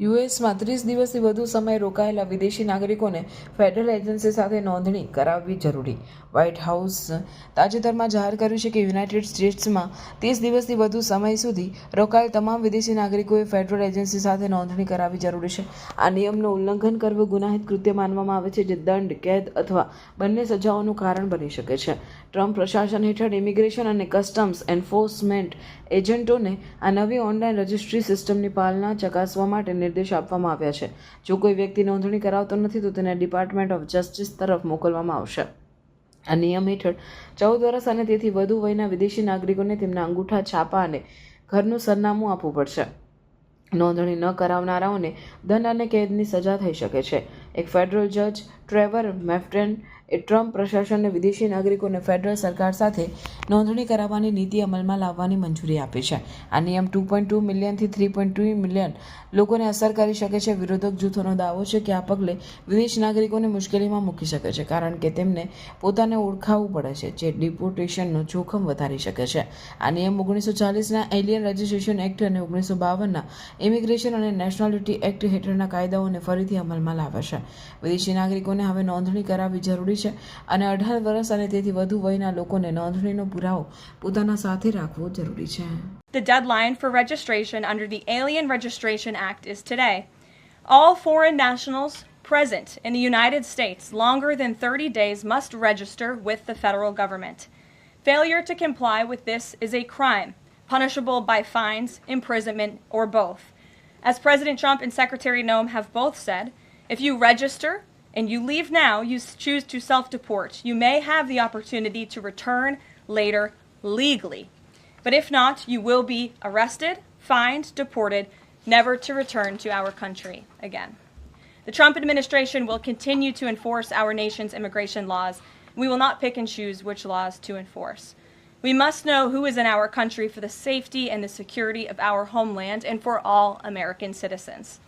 યુએસમાં ત્રીસ દિવસથી વધુ સમય રોકાયેલા વિદેશી નાગરિકોને ફેડરલ એજન્સી સાથે નોંધણી કરાવવી જરૂરી. વ્હાઇટ હાઉસ તાજેતરમાં જાહેર કર્યું છે કે યુનાઇટેડ સ્ટેટ્સમાં ત્રીસ દિવસથી વધુ સમય સુધી રોકાયેલ તમામ વિદેશી નાગરિકોએ ફેડરલ એજન્સી સાથે નોંધણી કરાવવી જરૂરી છે. આ નિયમનું ઉલ્લંઘન કરવું ગુનાહિત કૃત્ય માનવામાં આવે છે, જે દંડ, કેદ અથવા બંને સજાઓનું કારણ બની શકે છે. ટ્રમ્પ પ્રશાસન હેઠળ ઇમિગ્રેશન અને કસ્ટમ્સ એન્ફોર્સમેન્ટ એજન્ટોને આ નવી ઓનલાઈન રજિસ્ટ્રી સિસ્ટમની પાલના ચકાસવા માટે નિર્દેશ આપવામાં આવ્યા છે. જો કોઈ વ્યક્તિ નોંધણી કરાવતો નથી, તો તેને ડિપાર્ટમેન્ટ ઓફ જસ્ટિસ તરફ મોકલવામાં આવશે. આ નિયમ હેઠળ ચૌદ વર્ષ અને તેથી વધુ વયના વિદેશી નાગરિકોને તેમના અંગૂઠા, છાપા અને ઘરનું સરનામું આપવું પડશે. નોંધણી ન કરાવનારાઓને દંડ અને કેદની સજા થઈ શકે છે. એક ફેડરલ જજ ટ્રેવર મેફ્ટેન એ ટ્રમ્પ પ્રશાસનને વિદેશી નાગરિકોને ફેડરલ સરકાર સાથે નોંધણી કરાવવાની નીતિ અમલમાં લાવવાની મંજૂરી આપી છે. આ નિયમ ટુ પોઈન્ટ ટુ મિલિયનથી થ્રી પોઈન્ટ ટુ મિલિયન લોકોને અસર કરી શકે છે. વિરોધક જૂથોનો દાવો છે કે આ પગલે વિદેશ નાગરિકોને મુશ્કેલીમાં મૂકી શકે છે, કારણ કે તેમને પોતાને ઓળખાવવું પડે છે, જે ડિપોર્ટેશનનું જોખમ વધારી શકે છે. આ નિયમ ઓગણીસો ચાલીસના એલિયન રજિસ્ટ્રેશન એક્ટ અને ઓગણીસો બાવનના ઇમિગ્રેશન અને નેશનાલિટી એક્ટ હેઠળના કાયદાઓને ફરીથી અમલમાં લાવે છે. વિદેશી નાગરિકોને હવે નોંધણી કરાવવી જરૂરી છે અને અઢાર વર્ષ અને તેથી વધુ વયના લોકોને નોંધણીનો પુરાવો પોતાના સાથે રાખવો જરૂરી છે The deadline for registration under the Alien Registration Act is today. All foreign nationals present in the United States longer than 30 days must register with the federal government. Failure to comply with this is a crime, punishable by fines, imprisonment, or both. As President Trump and Secretary Noem have both said, if you register and you leave now, you choose to self deport, you may have the opportunity to return later legally. But if not, you will be arrested, fined, deported, never to return to our country again. The Trump administration will continue to enforce our nation's immigration laws. We will not pick and choose which laws to enforce. We must know who is in our country for the safety and the security of our homeland and for all American citizens.